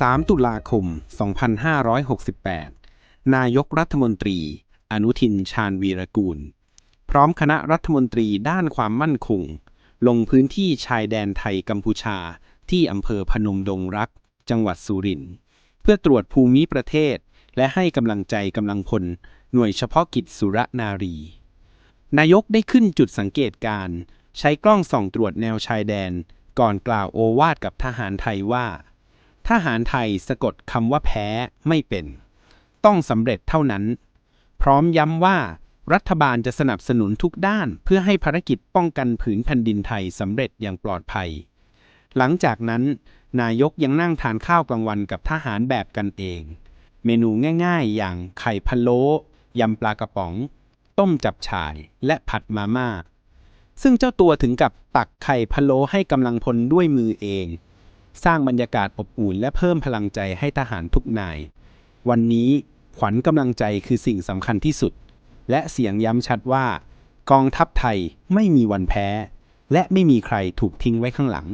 3 ตุลาคม 2568 นายกรัฐมนตรี อนุทินชาญวีรกูล พร้อมคณะรัฐมนตรีด้านความมั่นคง ลงพื้นที่ชายแดนไทยกัมพูชา ที่อำเภอพนมดงรัก จังหวัดสุรินทร์เพื่อตรวจภูมิประเทศ และให้กำลังใจกำลังพล หน่วยเฉพาะกิจสุรนารี นายกได้ขึ้นจุดสังเกตการ ใช้กล้องส่องตรวจแนวชายแดน ก่อนกล่าวโอวาทกับทหารไทยว่า ทหารไทยสะกดคำว่าแพ้ไม่เป็น ต้องสำเร็จเท่านั้น พร้อมย้ำว่ารัฐบาลจะสนับสนุนทุกด้านเพื่อให้ภารกิจป้องกันผืนแผ่นดินไทยสำเร็จอย่างปลอดภัย หลังจากนั้น นายกยังนั่งทานข้าวกลางวันกับทหารแบบกันเอง เมนูง่ายๆ อย่างไข่พะโล้ยำปลากระป๋อง ต้มจับฉ่ายและผัดมาม่าซึ่งเจ้าตัวถึงกับตักไข่พะโล้ให้กำลังพลด้วยมือเอง สร้างบรรยากาศอบอุ่นและเพิ่มพลังใจให้ทหารทุกนาย วันนี้ขวัญกำลังใจคือสิ่งสำคัญที่สุด และเสียงย้ำชัดว่า กองทัพไทยไม่มีวันแพ้ และไม่มีใครถูกทิ้งไว้ข้างหลัง